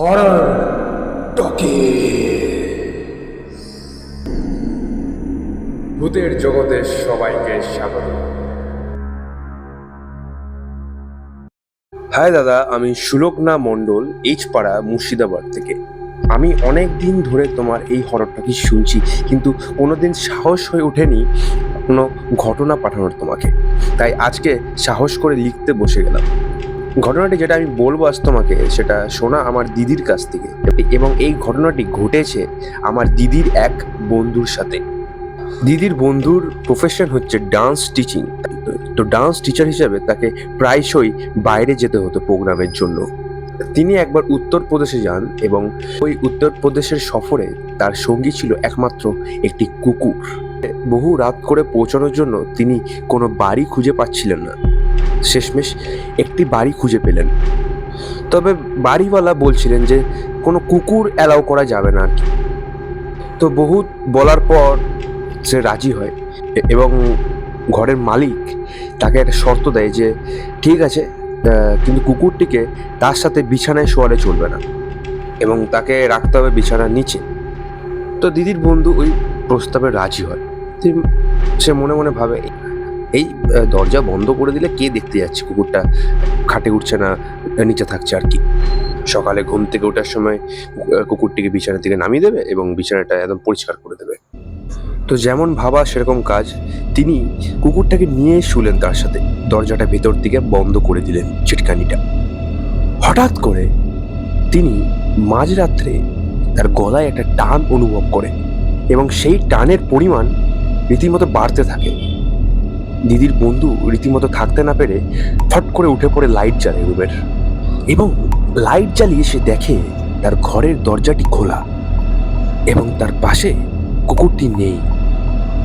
Horror talkie ভূতের জগতে সবাইকে স্বাগত। হাই দাদা, আমি সুলগ্না মণ্ডল, এইচপাড়া, মুর্শিদাবাদ থেকে। আমি অনেক দিন ধরে তোমার এই হররটা কি শুনছি, কিন্তু কোনোদিন সাহস হয়ে ওঠেনি কোনো ঘটনা পাঠানোর তোমাকে। তাই আজকে সাহস করে লিখতে বসে গেলাম। ঘটনাটি যেটা আমি বলব আজ তোমাকে, সেটা শোনা আমার দিদির কাছ থেকে। এবং এই ঘটনাটি ঘটেছে আমার দিদির এক বন্ধুর সাথে। দিদির বন্ধুর প্রফেশন হচ্ছে ডান্স টিচিং তো ডান্স টিচার হিসেবে তাকে প্রায়শই বাইরে যেতে হতো প্রোগ্রামের জন্য। তিনি একবার উত্তরপ্রদেশে যান এবং ওই উত্তরপ্রদেশের সফরে তার সঙ্গী ছিল একমাত্র একটি কুকুর। বহু রাত করে পৌঁছানোর জন্য তিনি কোনো বাড়ি খুঁজে পাচ্ছিলেন না। শেষমেশ একটি বাড়ি খুঁজে পেলেন। তবে বাড়িওয়ালা বলছিলেন যে, কোনো কুকুর অ্যালাউ করা যাবে না আর কি তো বহুত বলার পর সে রাজি হয় এবং ঘরের মালিক তাকে একটা শর্ত দেয় যে, ঠিক আছে কিন্তু কুকুরটিকে তার সাথে বিছানায় শোয়ালে চলবে না এবং তাকে রাখতে হবে বিছানার নিচে। তো দিদির বন্ধু ওই প্রস্তাবে রাজি হয়। সে মনে মনে ভাবে এই দরজা বন্ধ করে দিলে কে দেখতে যাচ্ছে? কুকুরটা খাটে উঠছে না, নিচে থাকছে আর কি? সকালে ঘুম থেকে ওঠার সময় কুকুরটিকে বিছানা থেকে নামিয়ে দেবে এবং বিছানাটা একদম পরিষ্কার করে দেবে। তো যেমন ভাবা সেরকম কাজ, তিনি কুকুরটাকে নিয়ে শুলেন তার সাথে। দরজাটা ভেতর দিকে বন্ধ করে দিলেন চিটকানিটা হঠাৎ করে তিনি মাঝরাত্রে তার গলায় একটা টান অনুভব করে এবং সেই টানের পরিমাণ রীতিমতো বাড়তে থাকে। দিদির বন্ধু রীতিমতো থাকতে না পেরে ফট করে উঠে পড়ে লাইট জ্বালে রুমের এবং লাইট জ্বালিয়ে সে দেখে তার ঘরের দরজাটি খোলা এবং তার পাশে কুকুরটি নেই।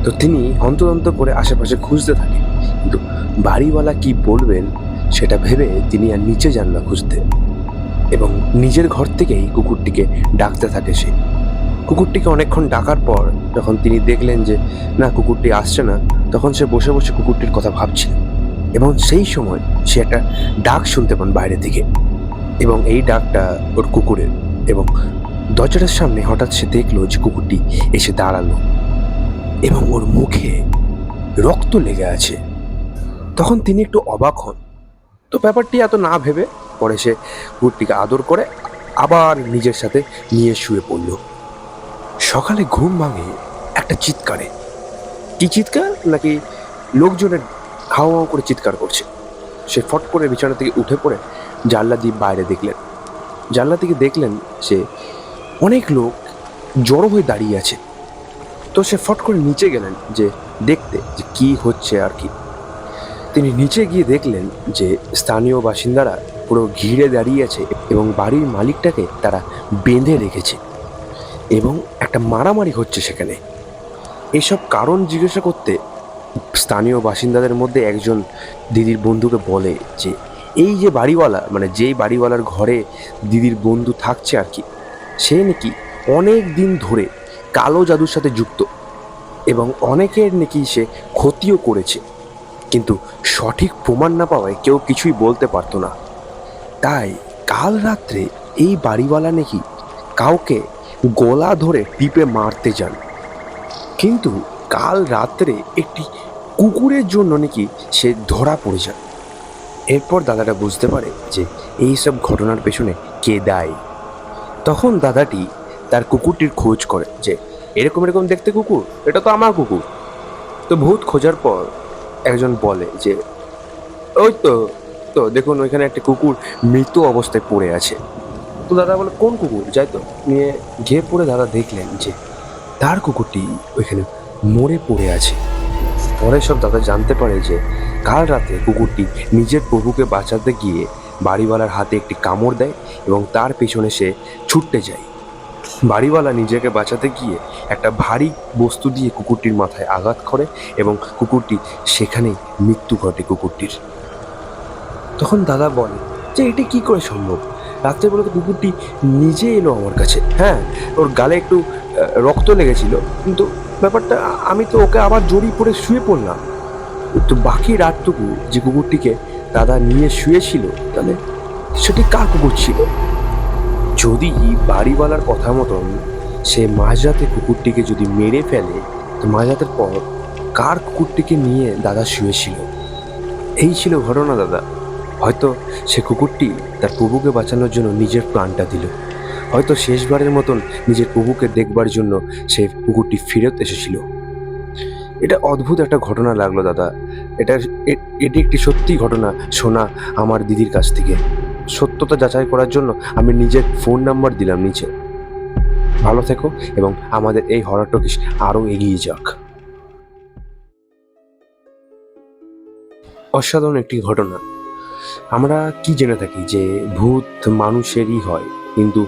তো তিনি অন্তদন্ত করে আশেপাশে খুঁজতে থাকে। কিন্তু বাড়িওয়ালা কি বলবেন সেটা ভেবে তিনি আর নিচে যান না খুঁজতে। এবং নিজের ঘর থেকেই কুকুরটিকে ডাকতে থাকে সে। কুকুরটিকে অনেকক্ষণ ডাকার পর যখন তিনি দেখলেন যে, না, কুকুরটি আসছে না তখন সে বসে বসে কুকুরটির কথা ভাবছিলেন এবং সেই সময় সে একটা ডাক শুনতে পান বাইরে থেকে এবং এই ডাকটা ওর কুকুরের এবং দরজাটার সামনে হঠাৎ সে দেখল যে কুকুরটি এসে দাঁড়াল এবং ওর মুখে রক্ত লেগে আছে। তখন তিনি একটু অবাক হন। তো ব্যাপারটি এত না ভেবে পরে সে কুকুরটিকে আদর করে আবার নিজের সাথে নিয়ে শুয়ে পড়ল। সকালে ঘুম ভাঙে একটা চিৎকারে। কি চিৎকার নাকি লোকজনের হাওয়া হাওয়া করে চিৎকার করছে? সে ফট করে বিছানা থেকে উঠে পড়ে জানলা দিয়ে বাইরে দেখলেন। জানলা থেকে দেখলেন যে অনেক লোক জড়ো হয়ে দাঁড়িয়ে আছে। তো সে ফট করে নিচে গেলেন যে দেখতে যে কি হচ্ছে আর কি। তিনি নিচে গিয়ে দেখলেন যে স্থানীয় বাসিন্দারা পুরো ঘিরে দাঁড়িয়ে আছে এবং বাড়ির মালিকটাকে তারা বেঁধে রেখেছে। এবং একটা মারামারি হচ্ছে সেখানে। এসব কারণ জিজ্ঞাসা করতে স্থানীয় বাসিন্দাদের মধ্যে একজন দিদির বন্ধুকে বলে যে, এই যে বাড়িওয়ালা মানে যেই বাড়িওয়ালার ঘরে দিদির বন্ধু থাকছে আর কি, সে নাকি অনেক দিন ধরে কালো জাদুর সাথে যুক্ত এবং অনেকের নাকি সে ক্ষতিও করেছে। কিন্তু সঠিক প্রমাণ না পাওয়ায় কেউ কিছুই বলতে পারতো না। তাই কাল রাত্রে এই বাড়িওয়ালা নাকি কাউকে গলা ধরে টিপে মারতে যান। কিন্তু কাল রাত্রে একটি কুকুরের জন্য নাকি সে ধরা পড়ে যায়। এরপর দাদাটা বুঝতে পারে যে এই সব ঘটনার পেছনে কে দায়ী। তখন দাদাটি তার কুকুরটির খোঁজ করে যে, এরকম এরকম দেখতে কুকুর? এটা তো আমার কুকুর। তো ভূত খোঁজার পর একজন বলে যে, ওই তো তো দেখুন ওইখানে একটা কুকুর মৃত অবস্থায় পড়ে আছে। তো দাদা বলে, কোন কুকুর? যাই তো। নিয়ে গিয়ে পড়ে দাদা দেখলেন যে তার কুকুরটি ওইখানে মরে পড়ে আছে। পরে সব দাদা জানতে পারে যে কাল রাতে কুকুরটি নিজের প্রভুকে বাঁচাতে গিয়ে বাড়িওয়ালার হাতে একটি কামড় দেয় এবং তার পেছনে সে ছুটতে যায়। বাড়িওয়ালা নিজেকে বাঁচাতে গিয়ে একটা ভারী বস্তু দিয়ে কুকুরটির মাথায় আঘাত করে এবং কুকুরটি সেখানেই মৃত্যু ঘটে কুকুরটির। তখন দাদা বলে, যে এটি কি করে সম্ভব? রাত্রে বলে তো কুকুরটি নিজে এলো আমার কাছে। হ্যাঁ ওর গালে একটু রক্ত লেগেছিল। কিন্তু ব্যাপারটা, আমি তো ওকে আবার জড়িয়ে পড়ে শুয়ে পড়লাম। তো বাকি রাতটুকু যে কুকুরটিকে দাদা নিয়ে শুয়েছিল, তাহলে সেটি কার কুকুর ছিল? যদি বাড়িওয়ালার কথা মতন সে মাঝরাতে কুকুরটিকে যদি মেরে ফেলে, তো মাঝরাতের পর কার কুকুরটিকে নিয়ে দাদা শুয়েছিল? এই ছিল ঘটনা, দাদা। হয়তো সে কুকুরটি তার প্রভুকে বাঁচানোর জন্য নিজের প্রাণটা দিল। হয়তো শেষবারের মতন নিজের প্রভুকে দেখবার জন্য সে কুকুরটি ফেরত এসেছিল। এটা অদ্ভুত একটা ঘটনা লাগল, দাদা। এটা এটি একটি সত্যি ঘটনা শোনা আমার দিদির কাছ থেকে। সত্যতা যাচাই করার জন্য আমি নিজের ফোন নাম্বার দিলাম নিচে। ভালো থেকো এবং আমাদের এই হরর টকিস আরও এগিয়ে যাক। অসাধারণ একটি ঘটনা। আমরা কি জেনে থাকি যে ভূত মানুষেরই হয়, কিন্তু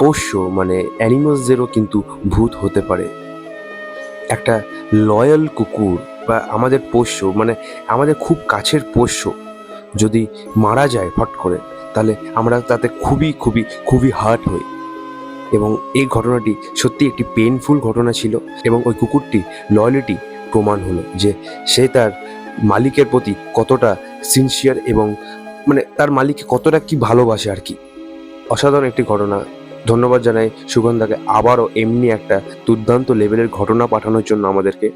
পোষ্য মানে অ্যানিমালসদেরও কিন্তু ভূত হতে পারে। একটা লয়াল কুকুর বা আমাদের পোষ্য মানে আমাদের খুব কাছের পোষ্য যদি মারা যায় ফট করে, তাহলে আমরা তাতে খুবই খুবই খুবই হার্ট হই। এবং এই ঘটনাটি সত্যি একটি পেনফুল ঘটনা ছিল এবং ওই কুকুরটি লয়ালিটি প্রমাণ হলো যে সে তার মালিকের প্রতি কতটা সিনসিয়ার এবং মানে তার মালিককে কতটা কি ভালোবাসে আর কি। অসাধারণ একটি ঘটনা। ধন্যবাদ জানাই সুগন্ধাকে আবারও এমনি একটা দুর্দান্ত লেভেলের ঘটনা পাঠানোর জন্য আমাদেরকে।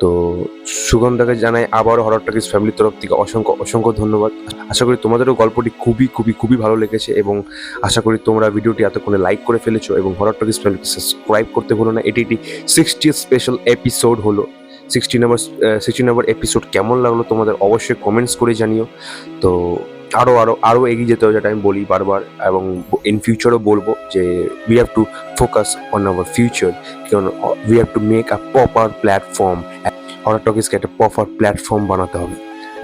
তো সুগন্ধাকে জানাই আবারও হরর টকিস ফ্যামিলির তরফ থেকে অসংখ্য অসংখ্য ধন্যবাদ। আশা করি তোমাদেরও গল্পটি খুবই খুবই খুবই ভালো লেগেছে এবং আশা করি তোমরা ভিডিওটি এতক্ষণে লাইক করে ফেলেছো এবং হরর টকিস ফ্যামিলিকে সাবস্ক্রাইব করতে ভুলো না। এটি একটি সিক্সটি স্পেশাল এপিসোড হলো। Sixty number sixty number episode কেমন লাগল তোমাদের অবশ্যই কমেন্টস করে জানিও। তো আরও আরও আরও এগিয়ে যেতে হবে, যেটা আমি বলি বারবার, এবং ইন ফিউচারও বলব যে we have to focus on our future কারণ we have to make a proper platform horror টকিসকে একটা প্রপার প্ল্যাটফর্ম বানাতে হবে।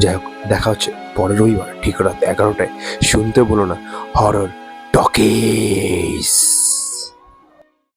যাই হোক, দেখা হচ্ছে পরের রবিবার, ঠিক রাত এগারোটায়। শুনতে বলো না হরর টকিস